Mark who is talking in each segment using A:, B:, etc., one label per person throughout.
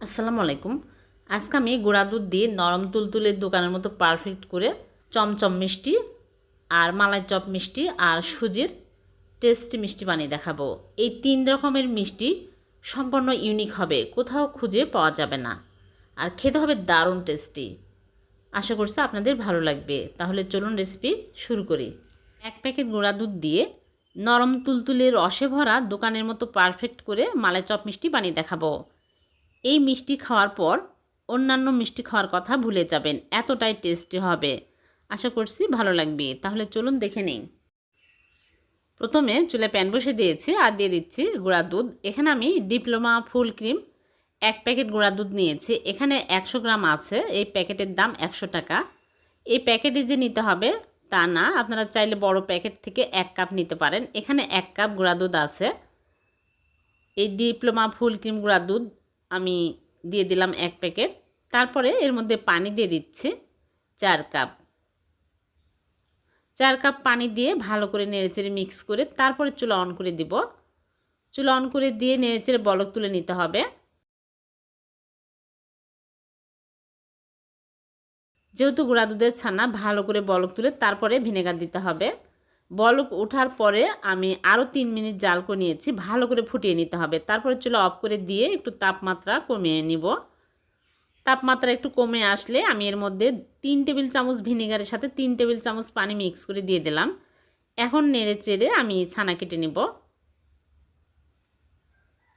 A: আসসালামু আলাইকুম। আজকে আমি গুঁড়া দুধ দিয়ে নরম তুলতুলের দোকানের মতো পারফেক্ট করে চমচম মিষ্টি আর মালাই চপ মিষ্টি আর সুজির টেস্টি মিষ্টি বানিয়ে দেখাবো। এই তিন রকমের মিষ্টি সম্পূর্ণ ইউনিক হবে, কোথাও খুঁজে পাওয়া যাবে না। আর খেতে হবে দারুণ টেস্টি আশা করছি আপনাদের ভালো লাগবে। তাহলে চলুন রেসিপি শুরু করি। এক প্যাকেট গুঁড়া দুধ দিয়ে নরম তুলতুলে রসে ভরা দোকানের মতো পারফেক্ট করে মালাই চপ মিষ্টি বানিয়ে দেখাবো। এই মিষ্টি খাওয়ার পর অন্যান্য মিষ্টি খাওয়ার কথা ভুলে যাবেন। এতটাই টেস্টি হবে। আশা করছি ভালো লাগবে। তাহলে চলুন দেখে নিই। প্রথমে চুলে প্যান বসে দিয়েছি আর দিয়ে দিচ্ছি গুঁড়া দুধ। এখানে আমি ডিপ্লোমা ফুল ক্রিম এক প্যাকেট গুঁড়া দুধ নিয়েছি। এখানে একশো গ্রাম আছে। এই প্যাকেটের দাম একশো টাকা। এই প্যাকেটে যে নিতে হবে তা না। আপনারা চাইলে বড় প্যাকেট থেকে এক কাপ নিতে পারেন। এখানে এক কাপ গুঁড়া দুধ আছে। এই ডিপ্লোমা ফুল ক্রিম গুঁড়া দুধ আমি দিয়ে দিলাম এক প্যাকেট। তারপরে এর মধ্যে পানি দিয়ে দিচ্ছি চার কাপ। চার কাপ পানি দিয়ে ভালো করে নেড়েচেড়ে মিক্স করে তারপরে চুলা অন করে দিব। চুলা অন করে দিয়ে নেড়েচেড়ে বলক তুলে নিতে হবে। যেহেতু গুঁড়া দুধের ছানা ভালো করে বলক তুলে তারপরে ভিনেগার দিতে হবে। বলক ওঠার পরে আমি আরও তিন মিনিট জাল করে নিয়েছি, ভালো করে ফুটিয়ে নিতে হবে। তারপরে চুলা অফ করে দিয়ে একটু তাপমাত্রা কমিয়ে নিব। তাপমাত্রা একটু কমে আসলে আমি এর মধ্যে তিন টেবিল চামচ ভিনেগারের সাথে তিন টেবিল চামচ পানি মিক্স করে দিয়ে দিলাম। এখন নেড়ে চেড়ে আমি ছানা কেটে নেব।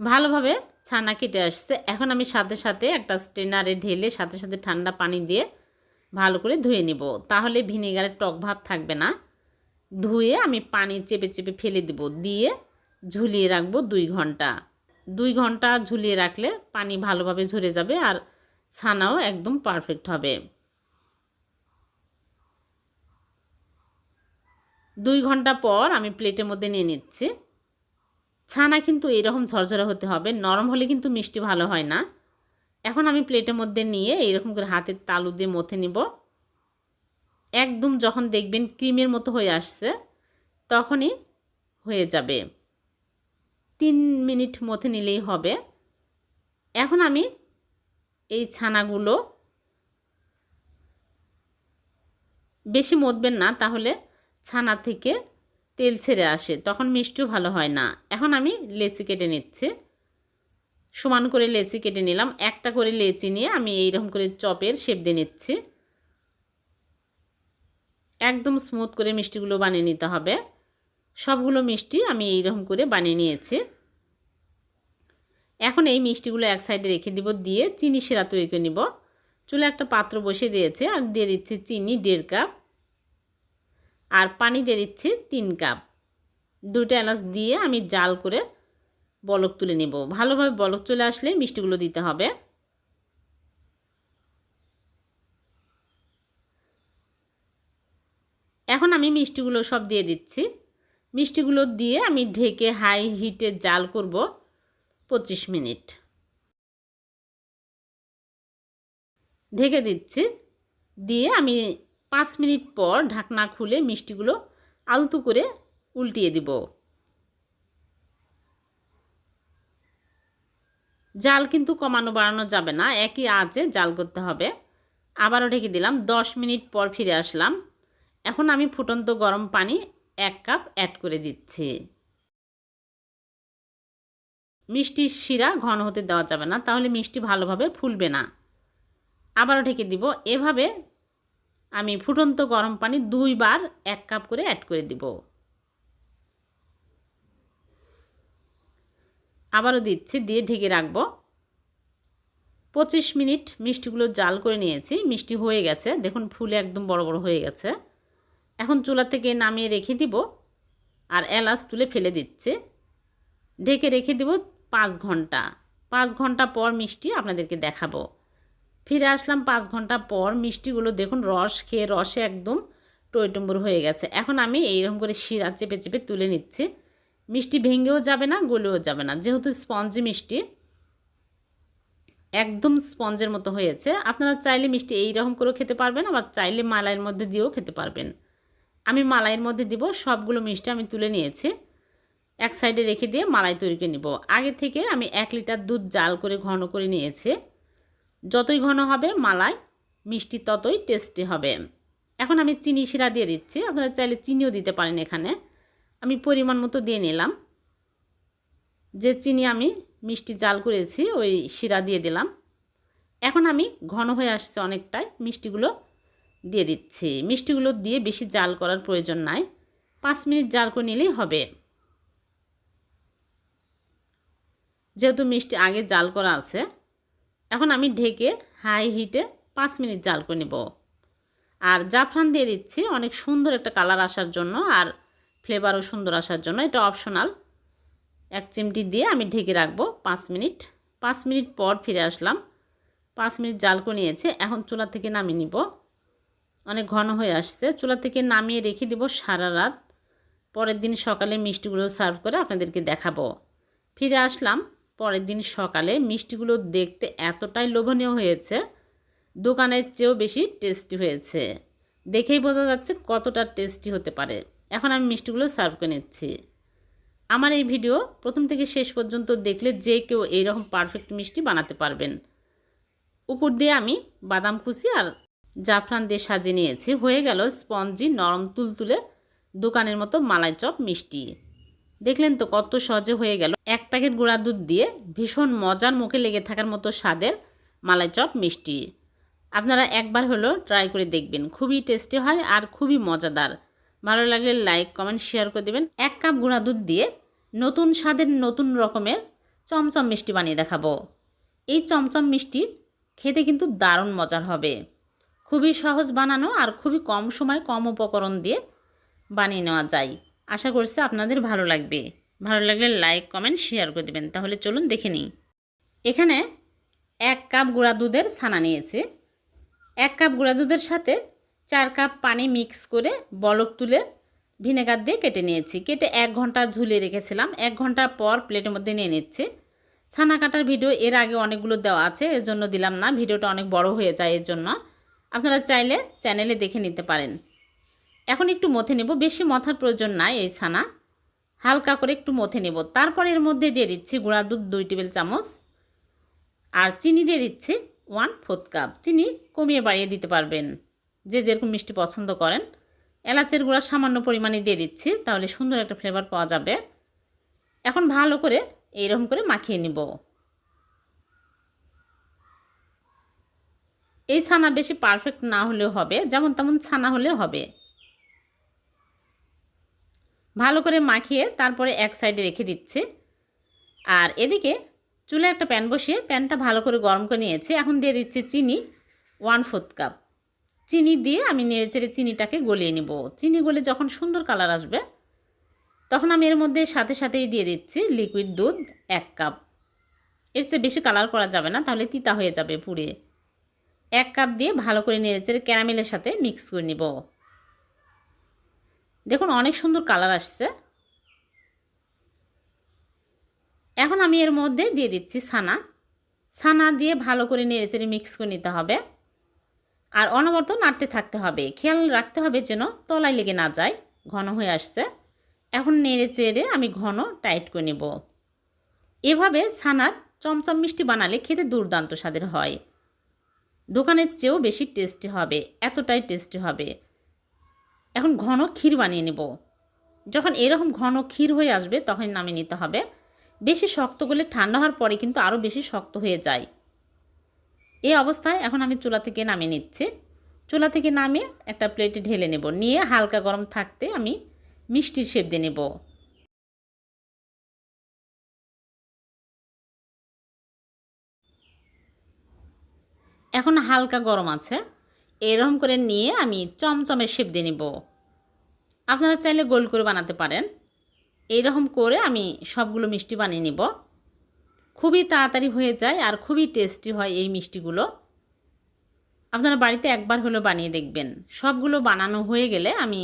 A: ভালোভাবে ছানা কেটে আসছে। এখন আমি সাথে সাথে একটা স্টেনারে ঢেলে সাথে সাথে ঠান্ডা পানি দিয়ে ভালো করে ধুয়ে নেব। তাহলে ভিনেগারের টক ভাব থাকবে না। ধুয়ে আমি পানি চেপে চেপে ফেলে দেব। দিয়ে ঝুলিয়ে রাখব দুই ঘণ্টা। দুই ঘণ্টা ঝুলিয়ে রাখলে পানি ভালোভাবে ঝরে যাবে আর ছানাও একদম পারফেক্ট হবে। দুই ঘণ্টা পর আমি প্লেটের মধ্যে নিয়ে নিচ্ছি। ছানা কিন্তু এরকম ঝরঝরে হতে হবে, নরম হলে কিন্তু মিষ্টি ভালো হয় না। এখন আমি প্লেটের মধ্যে নিয়ে এইরকম করে হাতের তালু দিয়ে মথে নিব। একদম যখন দেখবেন ক্রিমের মতো হয়ে আসছে, তখনই হয়ে যাবে। তিন মিনিট মধ্যে নিলেই হবে। এখন আমি এই ছানাগুলো বেশি মতবেন না, তাহলে ছানা থেকে তেল ছেড়ে আসে, তখন মিষ্টিও ভালো হয় না। এখন আমি লেচি কেটে নিচ্ছি। সমান করে লেচি কেটে নিলাম। একটা করে লেচি নিয়ে আমি এইরকম করে চপের শেপ দিয়ে নিচ্ছি। একদম স্মুথ করে মিষ্টিগুলো বানিয়ে নিতে হবে। সবগুলো মিষ্টি আমি এইরকম করে বানিয়ে নিয়েছি। এখন এই মিষ্টিগুলো এক সাইডে রেখে দিব, দিয়ে চিনি সেরা তৈরি করে নিব। চুলে একটা পাত্র বসে দিয়েছে, আর দিয়ে দিচ্ছি চিনি দেড় কাপ আর পানি দিয়ে দিচ্ছি তিন কাপ দুটো এলাচ দিয়ে আমি জাল করে বলক তুলে নেব। ভালোভাবে বলক চলে আসলে মিষ্টিগুলো দিতে হবে। এখন আমি মিষ্টিগুলো সব দিয়ে দিচ্ছি। মিষ্টিগুলো দিয়ে আমি ঢেকে হাই হিটে জাল করব পঁচিশ মিনিট। ঢেকে দিচ্ছি। দিয়ে আমি পাঁচ মিনিট পর ঢাকনা খুলে মিষ্টিগুলো আলতু করে উল্টিয়ে দিব। জাল কিন্তু কমানো বাড়ানো যাবে না, একই আঁচে জাল করতে হবে। আবারও ঢেকে দিলাম, দশ মিনিট পর ফিরে আসলাম। এখন আমি ফুটন্ত গরম পানি এক কাপ অ্যাড করে দিচ্ছি। মিষ্টির শিরা ঘন হতে দেওয়া যাবে না, তাহলে মিষ্টি ভালোভাবে ফুলবে না। আবারও ঢেকে দিব, এভাবে আমি ফুটন্ত গরম পানি দুইবার এক কাপ করে অ্যাড করে দিব। আবারও দিচ্ছি, দিয়ে ঢেকে রাখব। পঁচিশ মিনিট মিষ্টিগুলো জাল করে নিয়েছি, মিষ্টি হয়ে গেছে, দেখুন ফুলে একদম বড় বড় হয়ে গেছে। এখন চুলা থেকে নামিয়ে রেখে দিব আর এলাচ তুলে ফেলে দিচ্ছে। ঢেকে রেখে দিব পাঁচ ঘণ্টা। পাঁচ ঘণ্টা পর মিষ্টি আপনাদেরকে দেখাবো। ফিরে আসলাম পাঁচ ঘণ্টা পর মিষ্টিগুলো দেখুন রস খেয়ে রসে একদম টইটম্বুর হয়ে গেছে। এখন আমি এইরকম করে শিরা চেপে চেপে তুলে নিচ্ছি। মিষ্টি ভেঙেও যাবে না, গলেও যাবে না। যেহেতু স্পঞ্জি মিষ্টি, একদম স্পঞ্জের মতো হয়েছে। আপনারা চাইলে মিষ্টি এইরকম করেও খেতে পারবেন, আবার চাইলে মালাইয়ের মধ্যে দিয়েও খেতে পারবেন। আমি মালাইয়ের মধ্যে দিব, সবগুলো মিষ্টি আমি তুলে নিয়েছি। এক সাইডে রেখে দিয়ে মালাই তৈরি করে নিব। আগে থেকে আমি এক লিটার দুধ জাল করে ঘন করে নিয়েছি। যতই ঘন হবে মালাই, মিষ্টি ততই টেস্টি হবে। এখন আমি চিনি শিরা দিয়ে দিচ্ছি। আপনারা চাইলে চিনিও দিতে পারেন এখানে। আমি পরিমাণ মতো দিয়ে নিলাম। যে চিনি আমি মিষ্টি জাল করেছি, ওই শিরা দিয়ে দিলাম। এখন আমি ঘন হয়ে আসছে অনেকটাই, মিষ্টিগুলো দিয়ে দিচ্ছি। মিষ্টিগুলো দিয়ে বেশি জাল করার প্রয়োজন নাই। পাঁচ মিনিট জাল করে নিলেই হবে। যেহেতু মিষ্টি আগে জাল করা আছে, এখন আমি ঢেকে হাই হিটে পাঁচ মিনিট জাল করে নেব। আর জাফরান দিয়ে দিচ্ছি অনেক সুন্দর একটা কালার আসার জন্য আর ফ্লেভারও সুন্দর আসার জন্য। এটা অপশনাল। এক চিমটি দিয়ে আমি ঢেকে রাখব পাঁচ মিনিট। পাঁচ মিনিট পর ফিরে আসলাম। পাঁচ মিনিট জাল করে নিয়েছে। এখন চুলা থেকে নামিয়ে নিব। অনেক ঘন হয়ে আসছে। চুলা থেকে নামিয়ে রেখে দিব সারা রাত। পরের দিন সকালে মিষ্টিগুলো সার্ভ করে আপনাদেরকে দেখাবো। ফিরে আসলাম। পরের দিন সকালে মিষ্টিগুলো দেখতে এতটাই লোভনীয় হয়েছে। দোকানের চেয়েও বেশি টেস্টি হয়েছে। দেখেই বোঝা যাচ্ছে কতটা টেস্টি হতে পারে। এখন আমি মিষ্টিগুলো সার্ভ করে নিচ্ছি। আমার এই ভিডিও প্রথম থেকে শেষ পর্যন্ত দেখলে যে কেউ এইরকম পারফেক্ট মিষ্টি বানাতে পারবেন। উপর দিয়ে আমি বাদাম কুচি আর জাফরান দিয়ে সাজিয়ে নিয়েছি। হয়ে গেল স্পঞ্জি নরম তুলতুলে দোকানের মতো মালাই চপ মিষ্টি। দেখলেন তো কত সহজে হয়ে গেল। এক প্যাকেট গুঁড়া দুধ দিয়ে ভীষণ মজার মুখে লেগে থাকার মতো স্বাদের মালাই চপ মিষ্টি। আপনারা একবার হলো ট্রাই করে দেখবেন। খুবই টেস্টি হয় আর খুবই মজাদার। ভালো লাগলে লাইক, কমেন্ট, শেয়ার করে দেবেন। এক কাপ গুঁড়া দুধ দিয়ে নতুন স্বাদের নতুন রকমের চমচম মিষ্টি বানিয়ে দেখাবো। এই চমচম মিষ্টি খেতে কিন্তু দারুণ মজার হবে। খুবই সহজ বানানো আর খুবই কম সময় কম উপকরণ দিয়ে বানিয়ে নেওয়া যায়। আশা করছি আপনাদের ভালো লাগবে। ভালো লাগলে লাইক কমেন্ট শেয়ার করে দেবেন। তাহলে চলুন দেখে নিই। এখানে এক কাপ গুঁড়া দুধের ছানা নিয়েছি। এক কাপ গুঁড়া দুধের সাথে চার কাপ পানি মিক্স করে বলক তুলে ভিনেগার দিয়ে কেটে নিয়েছি। কেটে এক ঘণ্টা ঝুলিয়ে রেখেছিলাম। এক ঘণ্টা পর প্লেটের মধ্যে নিয়ে নিচ্ছি। ছানা কাটার ভিডিও এর আগে অনেকগুলো দেওয়া আছে এর জন্য দিলাম না। ভিডিওটা অনেক বড় হয়ে যায় এর জন্য। আপনারা চাইলে চ্যানেলে দেখে নিতে পারেন। এখন একটু মথে নেব, বেশি মথার প্রয়োজন নাই এই ছানা। হালকা করে একটু মথে নেব। তারপর এর মধ্যে দিয়ে দিচ্ছি গুঁড়া দুধ দুই টেবিল চামচ। আর চিনি দিয়ে দিচ্ছি ওয়ান ফোর্থ কাপ চিনি কমিয়ে বাড়িয়ে দিতে পারবেন। যে যেরকম মিষ্টি পছন্দ করেন। এলাচের গুঁড়া সামান্য পরিমাণে দিয়ে দিচ্ছি, তাহলে সুন্দর একটা ফ্লেভার পাওয়া যাবে। এখন ভালো করে এইরকম করে মাখিয়ে নিব। এই ছানা বেশি পারফেক্ট না হলেও হবে, যেমন তেমন ছানা হলেও হবে। ভালো করে মাখিয়ে তারপরে এক সাইডে রেখে দিচ্ছে। আর এদিকে চুলে একটা প্যান বসিয়ে প্যানটা ভালো করে গরম করে নিয়েছি। এখন দিয়ে দিচ্ছি চিনি ওয়ান ফোর্থ কাপ চিনি দিয়ে আমি নেড়ে চেড়ে চিনিটাকে গলিয়ে নিব। চিনি গলে যখন সুন্দর কালার আসবে, তখন আমি এর মধ্যে সাথে সাথেই দিয়ে দিচ্ছি লিকুইড দুধ এক কাপ এর চেয়ে বেশি কালার করা যাবে না, তাহলে তিতা হয়ে যাবে পুড়ে। এক কাপ দিয়ে ভালো করে নেড়ে চেড়ে ক্যারামেলের সাথে মিক্স করে নিব। দেখুন, অনেক সুন্দর কালার আসছে। এখন আমি এর মধ্যে দিয়ে দিচ্ছি ছানা। ছানা দিয়ে ভালো করে নেড়ে চেড়ে মিক্স করে নিতে হবে। আর অনবরত নাড়তে থাকতে হবে। খেয়াল রাখতে হবে যেন তলায় লেগে না যায়, ঘন হয়ে আসছে। এখন নেড়ে চেড়ে আমি ঘন টাইট করে নেব। এভাবে ছানার চমচম মিষ্টি বানালে খেতে দুর্দান্ত স্বাদের হয়। দোকানের চেয়েও বেশি টেস্টি হবে, এতটাই টেস্টি হবে। এখন ঘন ক্ষীর বানিয়ে নেব। যখন এরকম ঘন ক্ষীর হয়ে আসবে তখন নামিয়ে নিতে হবে। বেশি শক্ত করলে ঠান্ডা হওয়ার পরে কিন্তু আরও বেশি শক্ত হয়ে যায়। এই অবস্থায় এখন আমি চুলা থেকে নামিয়ে নিচ্ছি। চুলা থেকে নামিয়ে একটা প্লেটে ঢেলে নেব। নিয়ে হালকা গরম থাকতে আমি মিষ্টির শেপ দিয়ে নেব। এখন হালকা গরম আছে। এরকম করে নিয়ে আমি চমচমে শেপ দিয়ে নেব। আপনারা চাইলে গোল করে বানাতে পারেন। এইরকম করে আমি সবগুলো মিষ্টি বানিয়ে নিব। খুবই তাড়াতাড়ি হয়ে যায় আর খুবই টেস্টি হয় এই মিষ্টিগুলো। আপনারা বাড়িতে একবার হলো বানিয়ে দেখবেন। সবগুলো বানানো হয়ে গেলে আমি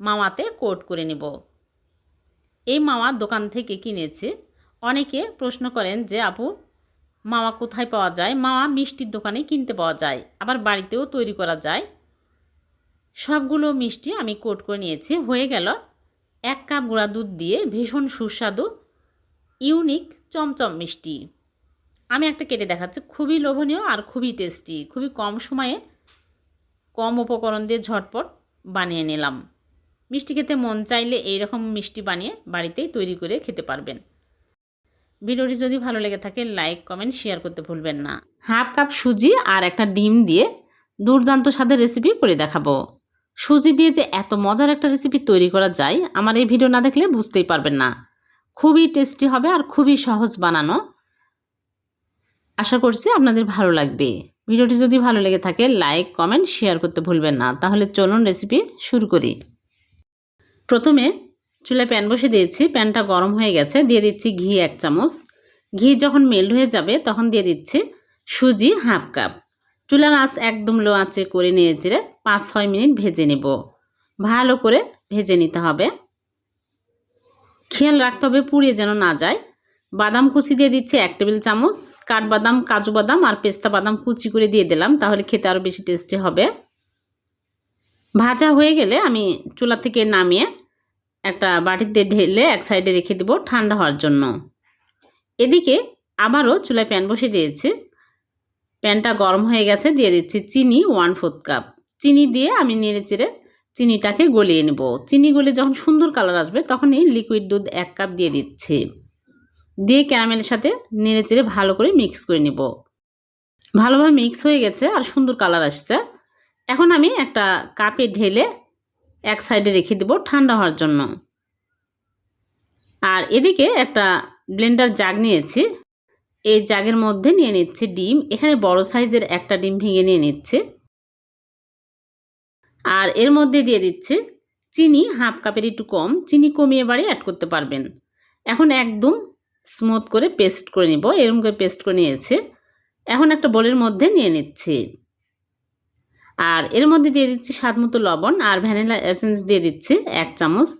A: মাওয়াতে কোট করে নেব। এই মাওয়া দোকান থেকে কিনেছি। অনেকে প্রশ্ন করেন যে, আপু মাওয়া কোথায় পাওয়া যায়? মাওয়া মিষ্টির দোকানে কিনতে পাওয়া যায়। আবার বাড়িতেও তৈরি করা যায়। সবগুলো মিষ্টি আমি কোট করে নিয়েছি। হয়ে গেল এক কাপ গুঁড়া দুধ দিয়ে ভীষণ সুস্বাদু, ইউনিক চমচম মিষ্টি। আমি একটা কেটে দেখাচ্ছি। খুবই লোভনীয় আর খুবই টেস্টি। খুবই কম সময়ে কম উপকরণ দিয়ে ঝটপট বানিয়ে নিলাম। মিষ্টি খেতে মন চাইলে এই রকম মিষ্টি বানিয়ে বাড়িতেই তৈরি করে খেতে পারবেন। ভিডিওটি যদি ভালো লেগে থাকে লাইক কমেন্ট শেয়ার করতে ভুলবেন না। হাফ কাপ সুজি আর একটা ডিম দিয়ে দুর্দান্ত স্বাদের রেসিপি করে দেখাবো। সুজি দিয়ে যে এত মজার একটা রেসিপি তৈরি করা যায়, আমার এই ভিডিও না দেখলে বুঝতেই পারবেন না। খুবই টেস্টি হবে আর খুবই সহজ বানানো। আশা করছি আপনাদের ভালো লাগবে। ভিডিওটি যদি ভালো লেগে থাকে লাইক কমেন্ট শেয়ার করতে ভুলবেন না। তাহলে চলুন রেসিপি শুরু করি। প্রথমে চুলায় প্যান বসে দিয়েছি। প্যানটা গরম হয়ে গেছে। দিয়ে দিচ্ছি ঘি এক চামচ। ঘি যখন মেল্ট হয়ে যাবে তখন দিয়ে দিচ্ছি সুজি হাফ কাপ। চুলার আঁচ একদম লো আঁচে করে নিয়ে চেড়ে পাঁচ ছয় মিনিট ভেজে নেব। ভালো করে ভেজে নিতে হবে। খেয়াল রাখতে হবে পুড়িয়ে যেন না যায়। বাদাম কুচি দিয়ে দিচ্ছি এক টেবিল চামচ। কাঠবাদাম, কাজু বাদাম আর পেস্তা বাদাম কুচি করে দিয়ে দিলাম। তাহলে খেতে আরও বেশি টেস্টি হবে। ভাজা হয়ে গেলে আমি চুলা থেকে নামিয়ে একটা বাটিতে ঢেলে এক সাইডে রেখে দেবো ঠান্ডা হওয়ার জন্য। এদিকে আবারও চুলায় প্যান বসে দিয়েছি। প্যানটা গরম হয়ে গেছে, দিয়ে দিচ্ছি চিনি ওয়ান ফোর্থ কাপ। চিনি দিয়ে আমি নেড়ে চেড়ে চিনিটাকে গলিয়ে নেব। চিনি গলে যখন সুন্দর কালার আসবে তখনই লিকুইড দুধ এক কাপ দিয়ে দিচ্ছি। দিয়ে ক্যারামেলের সাথে নেড়ে চেড়ে ভালো করে মিক্স করে নেব। ভালোভাবে মিক্স হয়ে গেছে আর সুন্দর কালার আসছে। এখন আমি একটা কাপে ঢেলে এক সাইডে রেখে দেব ঠান্ডা হওয়ার জন্য। আর এদিকে একটা ব্লেন্ডার জাগ নিয়েছি। এই জাগের মধ্যে নিয়ে নিচ্ছি ডিম। এখানে বড় সাইজের একটা ডিম ভেঙে নিয়ে নিচ্ছে। আর এর মধ্যে দিয়ে দিচ্ছে চিনি, হাফ কাপের একটু কম। চিনি কমিয়ে বাড়ি অ্যাড করতে পারবেন। এখন একদম স্মুথ করে পেস্ট করে নিব। এরকম করে পেস্ট করে নিয়েছে। এখন একটা বোলের মধ্যে নিয়ে নিচ্ছি। আর এর মধ্যে দিয়ে দিচ্ছি স্বাদ মতো লবণ আর ভ্যানিলা এসেন্স দিয়ে দিচ্ছি এক চামচ।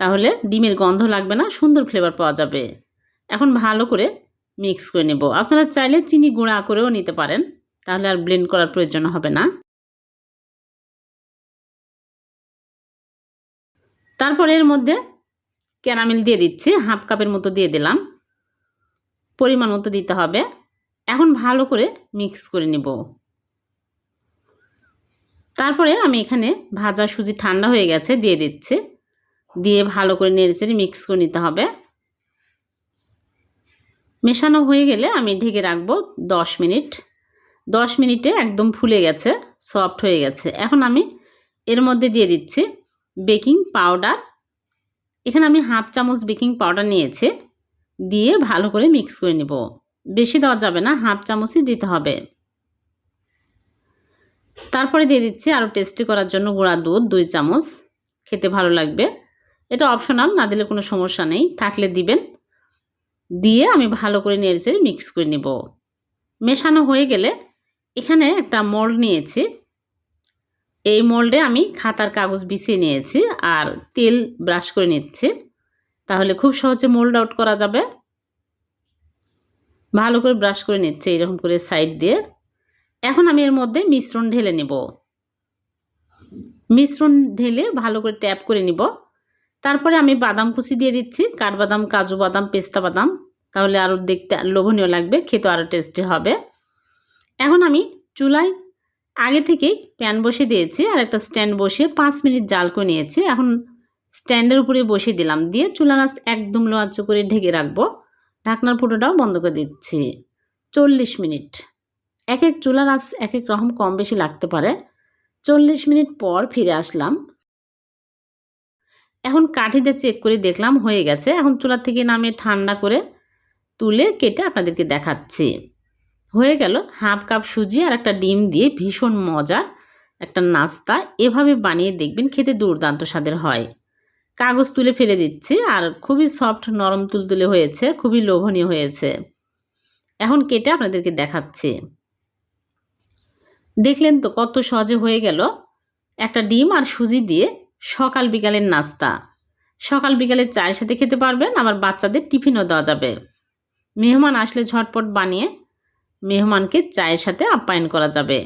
A: তাহলে ডিমের গন্ধ লাগবে না, সুন্দর ফ্লেভার পাওয়া যাবে। এখন ভালো করে মিক্স করে নেব। আপনারা চাইলে চিনি গুঁড়া করেও নিতে পারেন, তাহলে আর ব্লেন্ড করার প্রয়োজন হবে না। তারপরে এর মধ্যে ক্যারামেল দিয়ে দিচ্ছি হাফ কাপের মতো দিয়ে দিলাম। পরিমাণ মতো দিতে হবে। এখন ভালো করে মিক্স করে নেব। তারপরে আমি এখানে ভাজা সুজি ঠান্ডা হয়ে গেছে, দিয়ে দিচ্ছি। দিয়ে ভালো করে নেড়েচেড়ে মিক্স করে নিতে হবে। মেশানো হয়ে গেলে আমি ঢেকে রাখব দশ মিনিট। দশ মিনিটে একদম ফুলে গেছে সফট হয়ে গেছে। এখন আমি এর মধ্যে দিয়ে দিচ্ছি বেকিং পাউডার এখানে আমি হাফ চামচ বেকিং পাউডার নিয়েছি। দিয়ে ভালো করে মিক্স করে নেব। বেশি দেওয়া যাবে না, হাফ চামচই দিতে হবে। তারপরে দিয়ে দিচ্ছি আরও টেস্টি করার জন্য গুঁড়া দুধ, দুই চামচ। খেতে ভালো লাগবে। এটা অপশনাল না দিলে কোনো সমস্যা নেই। থাকলে দিবেন। দিয়ে আমি ভালো করে নেড়েছে মিক্স করে নেব। মেশানো হয়ে গেলে এখানে একটা মোল্ড নিয়েছি। এই মোল্ডে আমি খাতার কাগজ বিছিয়ে নিয়েছি আর তেল ব্রাশ করে নিচ্ছি। তাহলে খুব সহজে মোল্ড আউট করা যাবে। ভালো করে ব্রাশ করে নিচ্ছে, এরকম করে সাইড দিয়ে। এখন আমি এর মধ্যে মিশ্রণ ঢেলে নেব। মিশ্রণ ঢেলে ভালো করে ট্যাপ করে নিব। তারপরে আমি বাদাম কুচি দিয়ে দিচ্ছি, কাঠবাদাম, কাজু বাদাম, পেস্তা বাদাম। তাহলে আরও দেখতে লোভনীয় লাগবে খেতে আরও টেস্টি হবে। এখন আমি চুলায় আগে থেকেই প্যান বসে দিয়েছি আর একটা স্ট্যান্ড বসিয়ে পাঁচ মিনিট জাল করে নিয়েছি। এখন স্ট্যান্ডের উপরে বসিয়ে দিলাম। দিয়ে চুলার আঁচ একদম লো আঁচ করে ঢেকে রাখব। ঢাকনার ফুটোটাও বন্ধ করে দিচ্ছি। চল্লিশ মিনিট। এক এক চুলার আঁচ এক এক রকম কম বেশি লাগতে পারে। চল্লিশ মিনিট পর ফিরে আসলাম। এখন কাঠিতে চেক করে দেখলাম হয়ে গেছে। এখন চুলা থেকে নামিয়ে ঠান্ডা করে তুলে কেটে আপনাদেরকে দেখাচ্ছি। হয়ে গেল হাফ কাপ সুজি আর একটা ডিম দিয়ে ভীষণ মজা একটা নাস্তা। এভাবে বানিয়ে দেখবেন খেতে দুর্দান্ত স্বাদের হয়। কাগজ তুলে ফেলে দিচ্ছি আর খুবই সফট নরম তুলতুলে হয়েছে, খুবই লোভনীয় হয়েছে। এখন কেটে আপনাদেরকে দেখাচ্ছি। দেখলেন তো কত সহজে হয়ে গেল। একটা ডিম আর সুজি দিয়ে সকাল বিকালের নাস্তা। সকাল বিকালে চায়ের সাথে খেতে পারবেন, আবার বাচ্চাদের টিফিনও দেওয়া যাবে। মেহমান আসলে ঝটপট বানিয়ে মেহমানকে চায়ের সাথে আপ্যায়ন করা যাবে।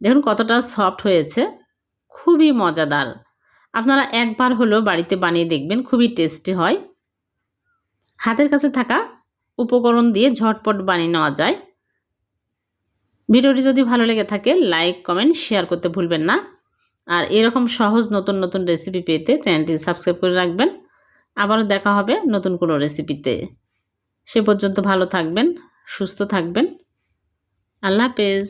A: দেখুন কতটা সফট হয়েছে, খুবই মজাদার। আপনারা একবার হলেও বাড়িতে বানিয়ে দেখবেন, খুবই টেস্টি হয়। হাতের কাছে থাকা উপকরণ দিয়ে ঝটপট বানিয়ে নেওয়া যায়। ভিডিওটি যদি ভালো লেগে থাকে, লাইক, কমেন্ট, শেয়ার করতে ভুলবেন না। আর এরকম সহজ নতুন নতুন রেসিপি পেতে চ্যানেলটি সাবস্ক্রাইব করে রাখবেন। আবারও দেখা হবে নতুন কোনো রেসিপিতে। সে পর্যন্ত ভালো থাকবেন, সুস্থ থাকবেন। আল্লাহ হাফেজ।